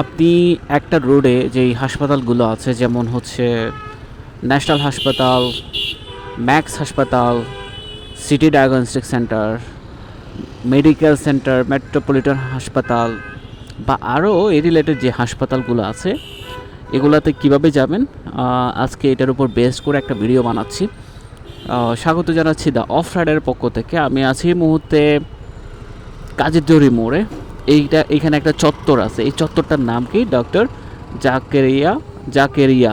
আপনি একটা রোডে যেই হাসপাতালগুলো আছে, যেমন হচ্ছে ন্যাশনাল হাসপাতাল, ম্যাক্স হাসপাতাল, city diagnostic centre, medical centre, metropolitan হাসপাতাল, বা আরও এই রিলেটেড যে হাসপাতালগুলো আছে, এগুলাতে কীভাবে যাবেন? আজকে এটার উপর বেস করে একটা ভিডিও বানাচ্ছি। স্বাগত জানাচ্ছি দ্য অফ রাইডের পক্ষ থেকে। আমি আছি মুহূর্তে কাজেরজরি মোড়ে এইটা এখানে একটা চত্বর আছে। এই চত্বরটার নাম কি? ডক্টর জাকেরিয়া জাকেরিয়া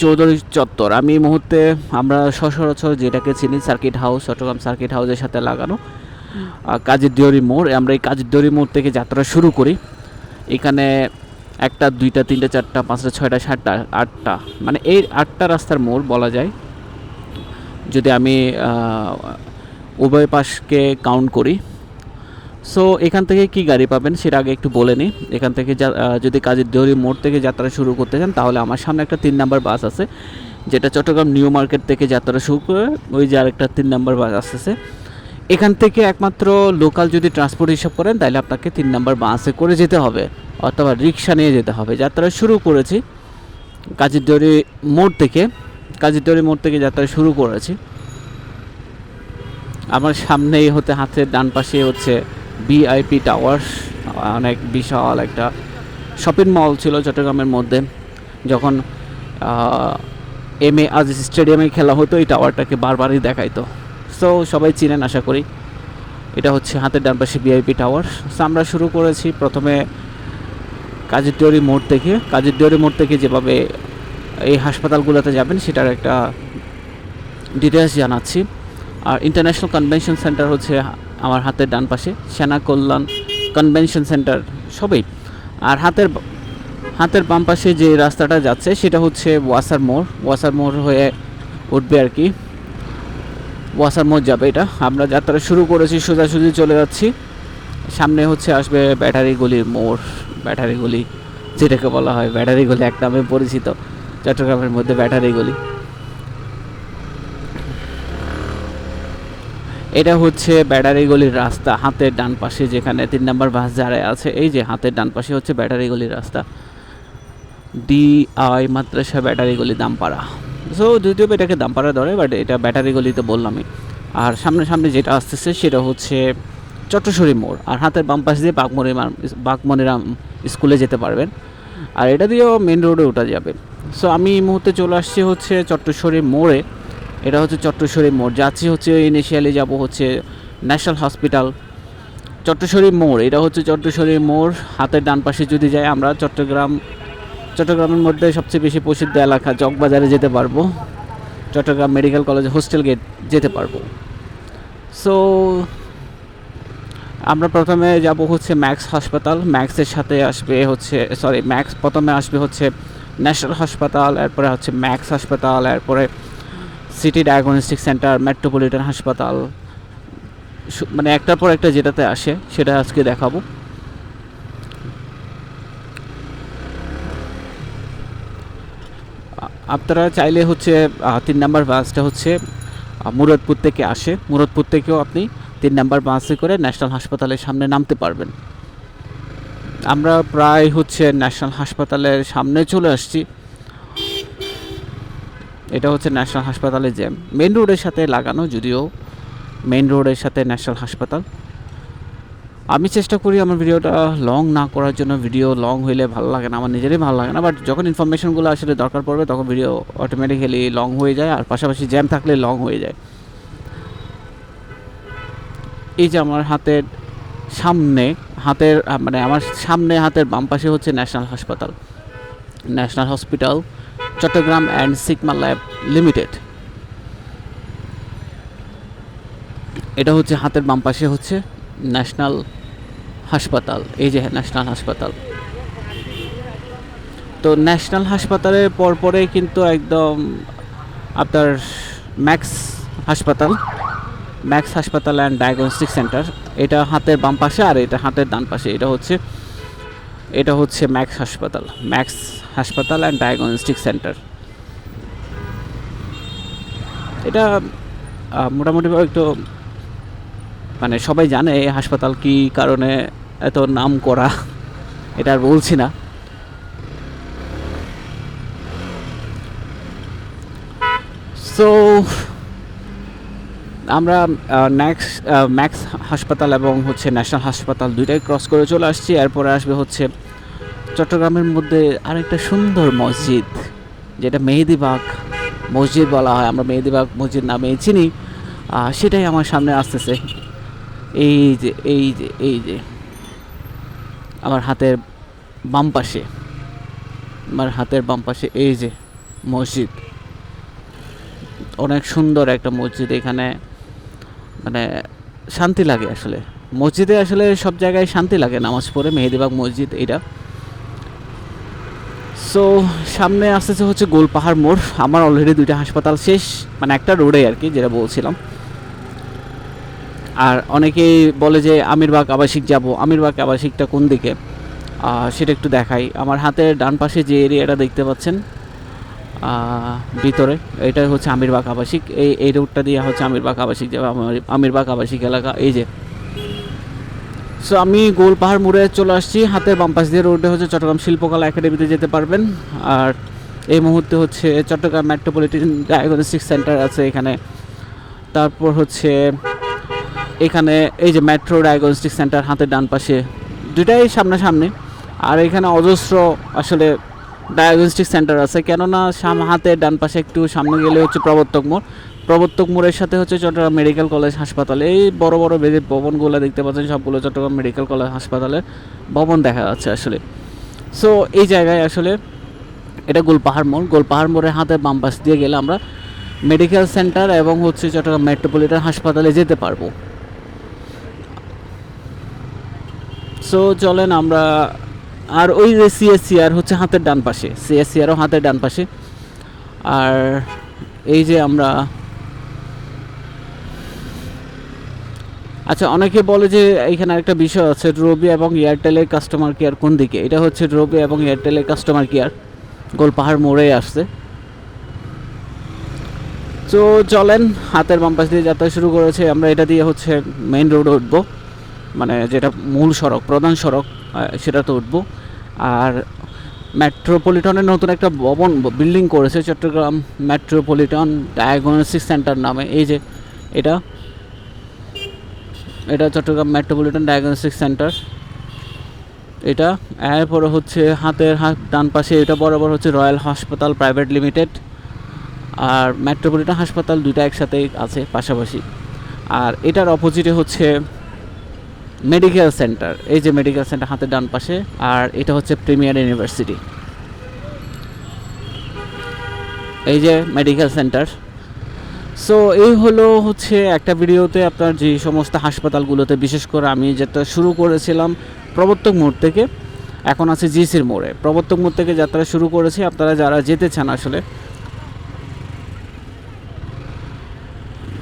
চৌধুরী চত্বর। আমি এই মুহূর্তে আমরা সচরাচর যেটাকে চিনি সার্কিট হাউস, চট্টগ্রাম সার্কিট হাউসের সাথে লাগানো কাজের দিওরি মোড়। আমরা এই কাজের দিওরি মোড় থেকে যাত্রা শুরু করি। এখানে একটা, দুইটা, তিনটা, চারটা, পাঁচটা, ছয়টা, সাতটা, আটটা মানে এই আটটা রাস্তার মোড় বলা যায়। যদি আমি উভয় পাশকে কাউন্ট করি সো এখান থেকে কি গাড়ি পাবেন সেটা আগে একটু বলে নিই। এখান থেকে যদি কাজের দেহরি মোড় থেকে যাত্রা শুরু করতে চান, তাহলে আমার সামনে একটা তিন নাম্বার বাস আছে, যেটা চট্টগ্রাম নিউ মার্কেট থেকে যাত্রা শুরু করে ওই যে আরেকটা তিন নাম্বার বাস আসতেছে। এখান থেকে একমাত্র লোকাল যদি ট্রান্সপোর্ট হিসাব করেন, তাহলে আপনাকে তিন নাম্বার বাসে করে যেতে হবে, অথবা রিক্সা নিয়ে যেতে হবে। যাত্রা শুরু করেছি কাজীরদড়ি মোড় থেকে কাজীরদড়ি মোড় থেকে যাত্রা শুরু করেছি। আমার সামনেই হতে হাতের ডান পাশে হচ্ছে বিআইপি টাওয়ার্স অনেক বিশাল একটা শপিং মল ছিল চট্টগ্রামের মধ্যে। যখন এম এ আজ স্টেডিয়ামে খেলা হতো, এই টাওয়ারটাকে বারবারই দেখাইতো। সো সবাই চিনেন, আশা করি। এটা হচ্ছে হাতের ডান পাশে বিআইপি টাওয়ার সো আমরা শুরু করেছি প্রথমে কাজীরডিওরি মোড় থেকে। কাজীরডিওরি মোড় থেকে যেভাবে এই হাসপাতালগুলোতে যাবেন, সেটার একটা ডিটেলস জানাচ্ছি। আর ইন্টারন্যাশনাল কনভেনশন সেন্টার হচ্ছে আমার হাতের ডান পাশে। সেনা কল্যাণ কনভেনশন সেন্টার সবই। আর হাতের হাতের বাম পাশে যে রাস্তাটা যাচ্ছে, সেটা হচ্ছে ওয়াসার মোড় ওয়াসার মোড় হয়ে উঠবে আর কি। ওয়াসার মোড় যাবে এটা। আমরা যাত্রা শুরু করেছি, সোজাসুজি চলে যাচ্ছি। সামনে হচ্ছে আসবে ব্যাটারি গলির মোড়। ব্যাটারি গলি, যেটাকে বলা হয় ব্যাটারি গলি, এক নামে পরিচিত। চট্টগ্রামের মধ্যে ব্যাটারি গলি। এটা হচ্ছে ব্যাটারি গলির রাস্তা, হাতের ডান পাশে যেখানে তিন নম্বর বাস দাঁড়ায় আছে, এই যে হাতের ডান পাশে হচ্ছে ব্যাটারি গলির রাস্তা। ডি আই মাদ্রাসা ব্যাটারি গলি দামপাড়া। সো যদিও এটাকে দামপাড়া ধরে বাট এটা ব্যাটারি গলিতে বললামই। আর সামনে সামনে যেটা আসতেছে, সেটা হচ্ছে চট্টশ্বরী মোড়। আর হাতের বাম পাশ দিয়ে বাঘমনিরাম বাঘমনিরাম স্কুলে যেতে পারবেন। আর এটা দিয়েও মেন রোডে ওঠা যাবে। সো আমি এই মুহূর্তে চলে আসছি হচ্ছে চট্টশ্বরী মোড়ে। এটা হচ্ছে চট্টশ্বরী মোড়। যাচ্ছি হচ্ছে ইনিশিয়ালি যাব হচ্ছে ন্যাশনাল হসপিটাল চট্টশ্বরী মোড়। এটা হচ্ছে চট্টশ্বরী মোড়। হাতের ডান পাশে যদি যাই আমরা চট্টগ্রাম, চট্টগ্রামের মধ্যে সবচেয়ে বেশি প্রসিদ্ধ এলাকা চকবাজারে যেতে পারব। Chittagong medical college hostel gate যেতে পারব। সো আমরা প্রথমে যাব হচ্ছে ম্যাক্স হাসপাতাল। ম্যাক্সের সাথে আসবে হচ্ছে সরি ম্যাক্স প্রথমে আসবে হচ্ছে ন্যাশনাল হাসপাতাল, এরপরে হচ্ছে ম্যাক্স হাসপাতাল, এরপরে সিটি ডায়াগনস্টিক সেন্টার, মেট্রোপলিটন হাসপাতাল মানে একটার পর একটা যেটাতে আসে, সেটা আজকে দেখাবো। আপনারা চাইলে হচ্ছে তিন নাম্বার বাসটা হচ্ছে মুরাদপুর থেকে আসে। মুরাদপুর থেকেও আপনি তিন নাম্বার বাসে করে ন্যাশনাল হাসপাতালের সামনে নামতে পারবেন। আমরা প্রায় হচ্ছে ন্যাশনাল হাসপাতালের সামনে চলে আসছি। এটা হচ্ছে ন্যাশনাল হাসপাতালে জ্যাম। মেন রোডের সাথে লাগানো যদিও মেন রোডের সাথে ন্যাশনাল হাসপাতাল। আমি চেষ্টা করি আমার ভিডিওটা লং না করার জন্য, ভিডিও লং হইলে ভালো লাগে না, আমার নিজেরই ভালো লাগে না বাট যখন ইনফরমেশনগুলো আসলে দরকার পড়বে, তখন ভিডিও অটোমেটিক্যালি লং হয়ে যায়, আর পাশাপাশি জ্যাম থাকলে লং হয়ে যায়। এই যে আমার হাতের সামনে, হাতের মানে আমার সামনে হাতের বাম পাশে হচ্ছে ন্যাশনাল হাসপাতাল। National hospital. Chittagong and Sigma lab limited. এটা হচ্ছে হাতের বাম পাশে হচ্ছে ন্যাশনাল হাসপাতাল। এই যে ন্যাশনাল হাসপাতাল। তো ন্যাশনাল হাসপাতালের পরপরে কিন্তু একদম আপনার ম্যাক্স হাসপাতাল ম্যাক্স হাসপাতাল অ্যান্ড ডায়াগনস্টিক সেন্টার। এটা হাতের বাম পাশে আর এটা হাতের ডান পাশে। এটা হচ্ছে এটা হচ্ছে ম্যাক্স হাসপাতাল, ম্যাক্স হাসপাতাল অ্যান্ড ডায়াগনস্টিক সেন্টার এটা মোটামুটিভাবে একটু মানে সবাই জানে এই হাসপাতাল কী কারণে এত নাম করা, এটা আর বলছি না। সো আমরা ম্যাক্স ম্যাক্স হাসপাতাল এবং হচ্ছে ন্যাশনাল হাসপাতাল দুইটাই ক্রস করে চলে আসছি। এরপরে আসবে হচ্ছে চট্টগ্রামের মধ্যে আরেকটা সুন্দর মসজিদ, যেটা মেহেদিবাগ মসজিদ বলা হয়। আমরা মেহেদিবাগ মসজিদ নামে চিনি। সেটাই আমার সামনে আসতেছে। এই যে এই যে এই যে, আমার হাতের বাম পাশে, আমার হাতের বাম পাশে এই যে মসজিদ। অনেক সুন্দর একটা মসজিদ এখানে। মানে শান্তি লাগে আসলে। মসজিদে আসলে সব জায়গায় শান্তি লাগে, নামাজ পড়ে মেহেদিবাগ মসজিদ, এটা। সো সামনে আসতেছে হচ্ছে গোলপাহাড় মোড়। আমার অলরেডি দুইটা হাসপাতাল শেষ মানে একটা রোডে আর কি যেটা বলছিলাম। আর অনেকেই বলে যে আমিরবাগ আবাসিক যাব। আমিরবাগ আবাসিকটা কোন দিকে? সেটা একটু দেখাই। আমার হাতের ডান পাশে যে এরিয়াটা দেখতে পাচ্ছেন ভিতরে এটা হচ্ছে আমিরবাগ আবাসিক। এই এই রোডটা দিয়ে হচ্ছে আমিরবাগ আবাসিক যাবে। আমার- আমিরবাগ আবাসিক এলাকা, এই যে সো আমি গোলপাহাড় মোড়ে চলে আসছি। হাতের বাম পাশ দিয়ে রোডে হচ্ছে চট্টগ্রাম শিল্পকলা একাডেমিতে যেতে পারবেন। আর এই মুহূর্তে হচ্ছে চট্টগ্রাম মেট্রোপলিটন ডায়াগনস্টিক সেন্টার আছে এখানে। তারপর হচ্ছে এখানে এই যে মেট্রো ডায়াগনস্টিক সেন্টার হাতের ডান পাশে দুটাই সামনাসামনি। আর এখানে অজস্র আসলে ডায়াগনস্টিক সেন্টার আছে। কেননা সাম হাতের ডান পাশে একটু সামনে গেলে হচ্ছে প্রবর্তক মোড়। প্রবর্তক মোড়ের সাথে হচ্ছে চট্টগ্রাম মেডিকেল কলেজ হাসপাতাল। এই বড় বড় বেদের ভবনগুলো দেখতে পাচ্ছেন, সবগুলো চট্টগ্রাম মেডিকেল কলেজ হাসপাতালের ভবন দেখা যাচ্ছে আসলে। সো এই জায়গায় আসলে এটা গোলপাহাড় মোড়। গোলপাহাড় মোড়ের হাতে বাম পাশ দিয়ে গেলে আমরা মেডিকেল সেন্টার এবং হচ্ছে চট্টগ্রাম মেট্রোপলিটন হাসপাতালে যেতে পারব। সো চলেন আমরা আর ওই যে সিএসসি আর হচ্ছে হাতের ডান পাশে। সিএসসি আরও হাতের ডান পাশে। আর এই যে আমরা আচ্ছা অনেকে বলে যে এখানে একটা বিষয় আছে রবি এবং এয়ারটেলের কাস্টমার কেয়ার কোন দিকে? এটা হচ্ছে রবি এবং এয়ারটেলের কাস্টমার কেয়ার গোলপাহাড় মোড়ে আসছে। তো চলেন, হাতের বাম পাশ দিয়ে যাত্রা শুরু করেছে। আমরা এটা দিয়ে হচ্ছে মেইন রোডে উঠবো। মানে যেটা মূল সড়ক, প্রধান সড়ক সেটাতে উঠবো। আর মেট্রোপলিটনের নতুন একটা ভবন বিল্ডিং করেছে, চট্টগ্রাম মেট্রোপলিটন ডায়াগনস্টিক সেন্টার নামে। এই যে, এটা এটা চট্টগ্রাম মেট্রোপলিটন ডায়াগনস্টিক সেন্টার এটা, এরপরে হচ্ছে হাতের হাত ডান পাশে, এটা বরাবর হচ্ছে রয়্যাল হাসপাতাল প্রাইভেট লিমিটেড আর মেট্রোপলিটন হাসপাতাল দুইটা একসাথেই আছে পাশাপাশি। আর এটার অপোজিটে হচ্ছে মেডিকেল সেন্টার এই যে মেডিকেল সেন্টার হাতের ডান পাশে, আর এটা হচ্ছে প্রিমিয়ার ইউনিভার্সিটি এই যে মেডিকেল সেন্টার সো এই হলো হচ্ছে একটা ভিডিওতে আপনার যে সমস্ত হাসপাতালগুলোতে, বিশেষ করে আমি যেটা শুরু করেছিলাম প্রবর্তক মোড় থেকে, এখন আছে জিসির মোড়ে। প্রবর্তক মোড় থেকে যাত্রা শুরু করেছি, আপনারা যারা যেতে চান আসলে,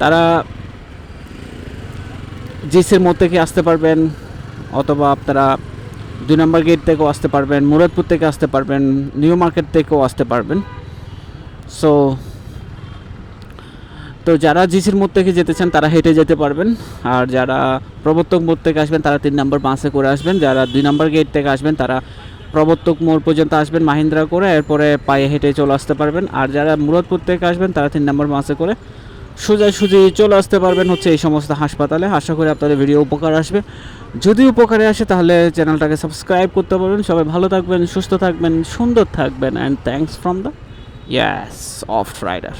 তারা জিসির মোড় থেকে আসতে পারবেন, অথবা আপনারা দুই নম্বর গেট থেকেও আসতে পারবেন, মুরাদপুর থেকে আসতে পারবেন, নিউ মার্কেট থেকেও আসতে পারবেন। সো তো যারা জিসির মোড় থেকে যেতে চান, তারা হেঁটে যেতে পারবেন। আর যারা প্রবর্তক মোড় থেকে আসবেন, তারা তিন নম্বর বাসে করে আসবেন। যারা দুই নম্বর গেট থেকে আসবেন, তারা প্রবর্তক মোড় পর্যন্ত আসবেন মাহিন্দ্রা করে। এরপরে পায়ে হেঁটে চলে আসতে পারবেন। আর যারা মুরাদপুর থেকে আসবেন, তারা তিন নম্বর বাসে করে সোজাসুজি চলে আসতে পারবেন হচ্ছে এই সমস্ত হাসপাতালে। আশা করি আপনাদের ভিডিও উপকার আসবে। যদি উপকারে আসে, তাহলে চ্যানেলটাকে সাবস্ক্রাইব করতে পারবেন। সবাই ভালো থাকবেন, সুস্থ থাকবেন, সুন্দর থাকবেন। And thanks from the eyes of rider